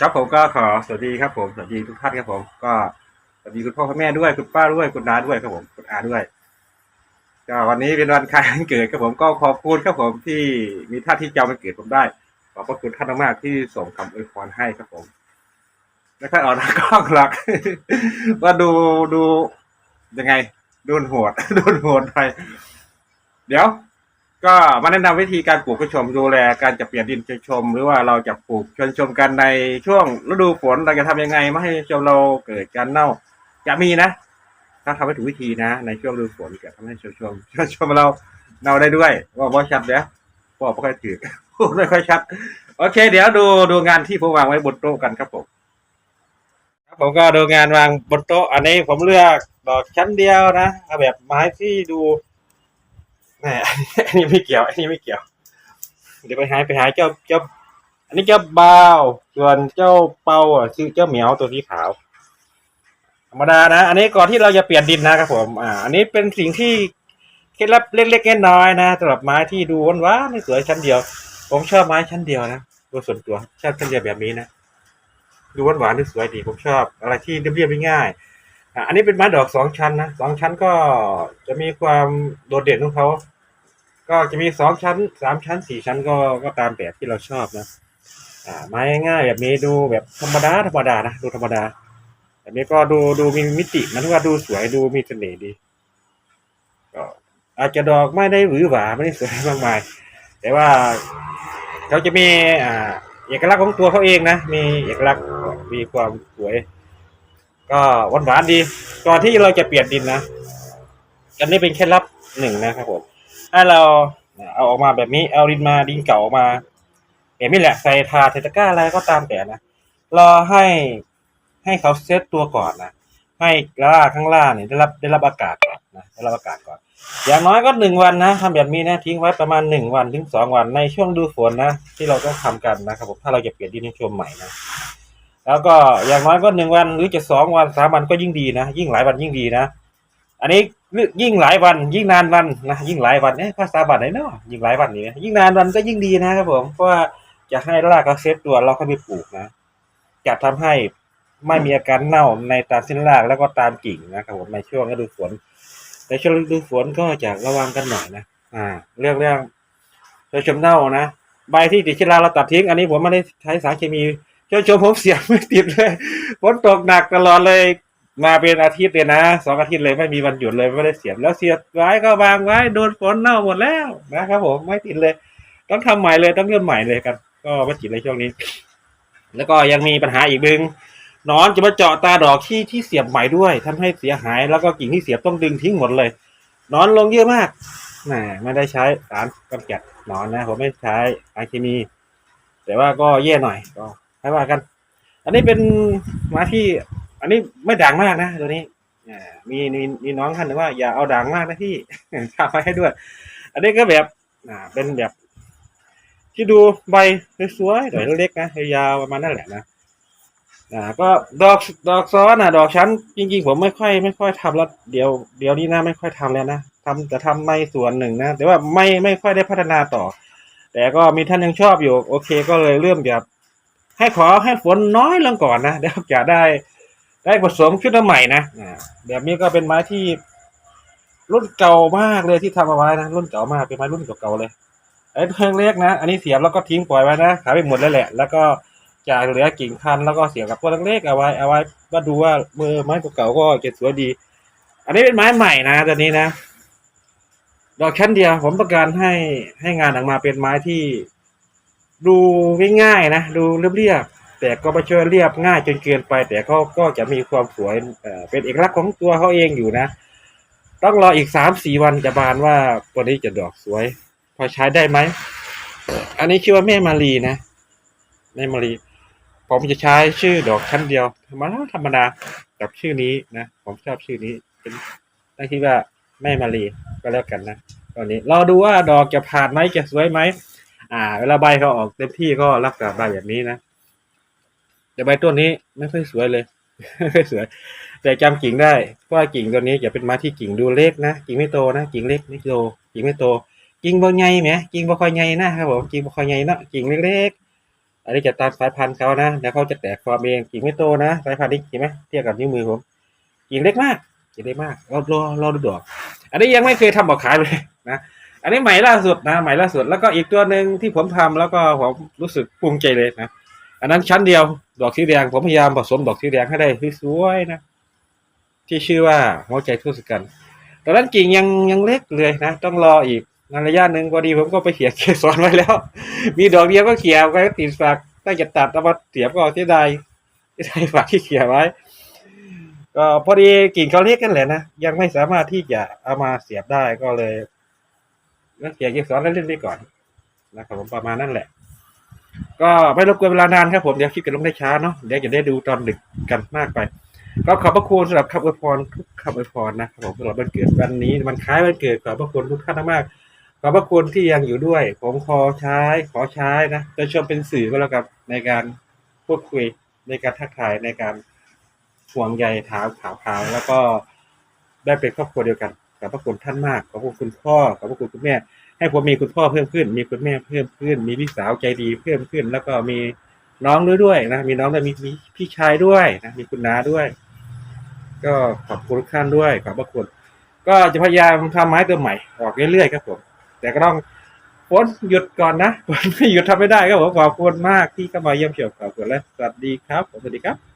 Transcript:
ครับผมก็ขอสวัสดีครับผมสวัสดีทุกท่านครับผม ก็สวัสดีคุณพ่อคุณแม่ด้วยคุณป้าด้วยคุณน้าด้วยครับผมคุณอาด้วยก็วันนี้เป็นวันคล้ายวันเกิดครับผมก็ขอบคุณครับผมที่มีท่านที่จำวันเกิดผมได้ ขอบพระคุณท่านมากๆที่ส่งคำอวยพรให้ครับผมไม่ค่อยออกหน้ากล้องหรอกว่าดูดูยังไงดนโหดดนโหดไปเดี๋ยว ก็มาแนะนำวิธีการปลูกกระชมดูแลการจะเปลี่ยนดินชวนชม หรือว่าเราจะปลูกชวนชมกันในช่วงฤดูฝนเราจะทำยังไงไม่ให้ชมเราเกิดการเน่าจะมีนะ ถ้าทำให้ถูกวิธีนะ ในช่วงฤดูฝนจะทำให้ชมชมชวนชมเราเน่าได้ด้วยว่าบ่ชัดเดี๋ยวบอกไม่ค่อยถือพูดไม่ค่อยชัด โอเค เดี๋ยวดูดูงานที่ผมวางไว้บนโต๊ะกันครับผมครับผมก็ดูงานวางบนโต๊ะอันนี้ผมเลือกดอกชั้นเดียวนะเอาแบบไม้ที่ดู แหมอันนี้ไม่เกี่ยว อันนี้ไม่เกี่ยว เดี๋ยวไปหาไปหาเจ้าเจ้า อันนี้เจ้าบาวส่วนเจ้าเปาอะชื่อเจ้าเหมียวตัวสีขาว ธรรมดานะ อันนี้ก่อนที่เราจะเปลี่ยนดินนะครับผม อ่า อันนี้เป็นสิ่งที่เคล็ดลับเล็กๆน้อยๆนะสำหรับไม้ที่ดูหวานๆสวยชั้นเดียว ผมชอบไม้ชั้นเดียวนะโดยส่วนตัวชอบชั้นเดียวแบบนี้นะดูหวานๆสวยดีผมชอบ อะไรที่เรียบๆง่ายอะอันนี้เป็นไม้ดอกสองชั้นนะสองชั้นก็จะมีความโดดเด่นของเขา ก็จะมีสองชั้นสามชั้นสี่ชั้นก็ก็ตามแบบที่เราชอบนะ อ่าไม้ง่ายแบบนี้ดูแบบธรรมดาธรรมดานะดูธรรมดาแบบนี้ก็ดูดูมีมิติมันว่าดูสวยดูมีเสน่ห์ดี ก็อาจจะดอกไม่ได้หวือหวาไม่ได้สวยมากมาย แต่ว่าเขาจะมีอ่าเอกลักษณ์ของตัวเขาเองนะ มีเอกลักษณ์มีความสวย ก็หวานหวานดีก่อนที่เราจะเปลี่ยนดินนะอันนี้เป็นเคล็ดลับหนึ่งนะครับผม ถ้าเราเอาออกมาแบบนี้เอาดินมาดินเก่าออกมาแบบนี้แหละใส่ทาเทตะกร้าอะไรก็ตามแต่นะรอให้ให้เขาเซตตัวก่อนนะให้ล่าข้างล่างเนี่ยได้รับได้รับอากาศก่อนนะได้รับอากาศก่อน อย่างน้อยก็หนึ่งวันนะทำแบบนี้นะทิ้งไว้ประมาณหนึ่งวันถึงสองวันในช่วงดูฝนนะ ที่เราต้องทำกันนะครับผมถ้าเราจะเปลี่ยนดินช่วงใหม่นะแล้วก็อย่างน้อยก็หนึ่งวันหรือจะสองวันสามวันก็ยิ่งดีนะ ยิ่งหลายวันยิ่งดีนะ อันนี้ยิ่งหลายวันยิ่งนานวันนะยิ่งหลายวันเอ๊ะภาษาบาทไหนเนาะยิ่งหลายวันนี่ยิ่งนานวันก็ยิ่งดีนะครับผมเพราะว่าจะให้รากเขาเซตตัวเราค่อยไปปลูกนะจะทำให้ไม่มีอาการเน่าในตามเส้นรากแล้วก็ตามกิ่งนะครับผมในช่วงฤดูฝนในช่วงฤดูฝนก็จะระวังกันหน่อยนะอ่า เรื่องเรื่องโดยชมเน่านะใบที่ติดเชื้อราเราตัดทิ้ง อันนี้ผมไม่ได้ใช้สารเคมีเจ้าชมผมเสียไม่ติดเลยฝนตกหนักตลอดเลย มาเป็นอาทิตย์เลยนะสองอาทิตย์เลยไม่มีวันหยุดเลยไม่ได้เสียบแล้วเสียบไว้ก็วางไว้โดนฝนเน่าหมดแล้วนะครับผมไม่ติดเลย ต้องทำใหม่เลยต้องเริ่มใหม่เลยกัน ก็ไม่ติดเลยช่วงนี้ แล้วก็ยังมีปัญหาอีกดึงนอนจะมาเจาะตาดอกที่ที่เสียบใหม่ด้วยทำให้เสียหาย แล้วก็กิ่งที่เสียบต้องดึงทิ้งหมดเลยนอนลงเยอะมากแหมไม่ได้ใช้สารกำจัดนอนนะผมไม่ใช้สาเคมี แต่ว่าก็แย่หน่อยก็ให้ว่ากัน อันนี้เป็นม้ที่ อันนี้ไม่ด่างมากนะตัวนี้มีมีมีน้องท่านหนึงว่าอย่าเอาด่างมากนะพี่ทำไว้ให้ด้วย อันนี้ก็แบบอ่าเป็นแบบ ที่ดูใบสวยๆหน่อยเล็กๆนะยาวประมาณนั่นแหละนะอ่าก็ดอกดอกซ้อนอะ ดอกชั้น จริงๆผมไม่ค่อยไม่ค่อยทำแล้วเดี๋ยวเดี๋ยวนี้นะไม่ค่อยทำแล้วนะทำแต่ทำไม่ส่วนหนึ่งนะแต่ว่าไม่ไม่ค่อยได้พัฒนาต่อ แต่ก็มีท่านยังชอบอยู่ โอเค ก็เลยเริ่มแบบให้ขอให้ฝนน้อยลงก่อนนะเดี๋ยวจะได้ ได้ผสมชุดใหม่นะแบบนี้ก็เป็นไม้ที่รุ่นเก่ามากเลยที่ทำเอาไว้นะรุ่นเก่ามากเป็นไม้รุ่นเก่าๆเลยไอ้เพิงเล็กนะ อันนี้เสียบแล้วก็ทิ้งปล่อยไว้นะขายไปหมดแล้วแหละ แล้วก็จากเหลือกิ่งพันธุ์แล้วก็เสียบกับตัวเล็กๆเอาไว้เอาไว้ก็ดูว่าเมื่อไม้เก่าๆก็เก็บสวยดี อันนี้เป็นไม้ใหม่นะตัวนี้นะดอกชั้นเดียวผมต้องการให้ให้งานออกมาเป็นไม้ที่ ดูง่ายๆนะ ดูเรียบ แต่ก็ไม่เชื่อเรียบง่ายจนเกินไป แต่เขาก็จะมีความสวยเป็นเอกลักษณ์ของตัวเขาเองอยู่นะ ต้องรออีกสามสี่วันจะบานว่าตัวนี้จะดอกสวย พอใช้ได้ไหม อันนี้ชื่อว่าแม่มารีนะแม่มารีผมจะใช้ชื่อดอกชั้นเดียวธรรมดาธรรมดากับชื่อนี้นะ ผมชอบชื่อนี้เป็นตั้งที่ว่าแม่มารีก็แล้วกันนะตอนนี้เราดูว่าดอกจะผ่านไหมจะสวยไหมอ่า เวลาใบเขาออกเต็มที่ก็รักษาใบแบบนี้นะ แต่ใบต้นนี้ไม่ค่อยสวยเลยไม่ค่อยสวย แต่จำกิ่งได้ว่ากิ่งตัวนี้จะเป็นไม้ที่กิ่งดูเล็กนะกิ่งไม่โตนะกิ่งเล็กไม่โตกิ่งไม่โตกิ่งบ่ใหญ่ไหมกิ่งบ่ค่อยใหญ่นะครับผมกิ่งบ่ค่อยใหญ่เนาะกิ่งเล็กๆอันนี้จะตามสายพันธุ์เขานะแล้วเขาจะแตกฟอร์มเองกิ่งไม่โตนะสายพันธุ์นี้กิ่งไหมเทียบกับนิ้วมือผมกิ่งเล็กมากกิ่งเล็กมากรอรอรอดูดอก อันนี้ยังไม่เคยทำบอกขายเลยนะอันนี้ใหม่ล่าสุดนะใหม่ล่าสุด แล้วก็อีกตัวหนึ่งที่ผมทำแล้วก็ผมรู้สึกภูมิใจเลยนะ อันนั้นชั้นเดียว ดอกสีแดงผมพยายามผสมดอกสีแดงให้ได้สวยๆนะ ที่ชื่อว่าหัวใจทุสกันตอนนั้นกิ่งยังยังเล็กเลยนะ ต้องรออีกในระยะหนึ่งพอดีผมก็ไปเขียเกสรไว้แล้ว มีดอกเดียวก็เขียไว้ติดฝากตั้งจะตัดเอามาเสียบก็เสียดายเสียดายฝากที่เขียไว้ ก็พอดีกิ่งเขาเล็กกันแหละนะยังไม่สามารถที่จะเอามาเสียบได้ก็เลยก็เขียเกสรเล่นๆไปก่อนนะครับผมประมาณนั่นแหละ ก็ไม่รบกวนเวลานานครับผมเดี๋ยวคลิปกันลงได้ช้าเนาะเดี๋ยวจะได้ดูตอนดึกกันมากไป ก็ขอบพระคุณสำหรับคำอวยพรทุกคำอวยพรนะครับผมสำหรับวันเกิดวันนี้มันคล้ายวันเกิดขอบพระคุณทุกท่านมากขอบพระคุณที่ยังอยู่ด้วย ผมขอใช้ขอใช้นะจะชมเป็นสื่อก็แล้วกันในการพูดคุยในการทักทายในการห่วงใยถามข่าวข่าแล้วก็ได้เป็นครอบครัวเดียวกัน อบพระคุณท่านมากขอบพระคุณพ่อขอบพระคุณคุณแม่ ให้ผมมีคุณพ่อเพิ่มขึ้น มีคุณแม่เพิ่มขึ้น มีพี่สาวใจดีเพิ่มขึ้น แล้วก็มีน้องด้วยด้วยนะมีน้องด้วยมีพี่ชายด้วยนะมีคุณน้าด้วย ก็ขอบคุณทุกท่านด้วยขอบพระคุณ ก็จะพยายามทำไม้ตัวใหม่ออกเรื่อยๆครับผม แต่ก็ต้องฝนหยุดก่อนนะฝนไม่หยุดทำไม่ได้ครับผมขอบคุณมากที่เข้ามาเยี่ยมเชียวขอบคุณและสวัสดีครับผมสวัสดีครับ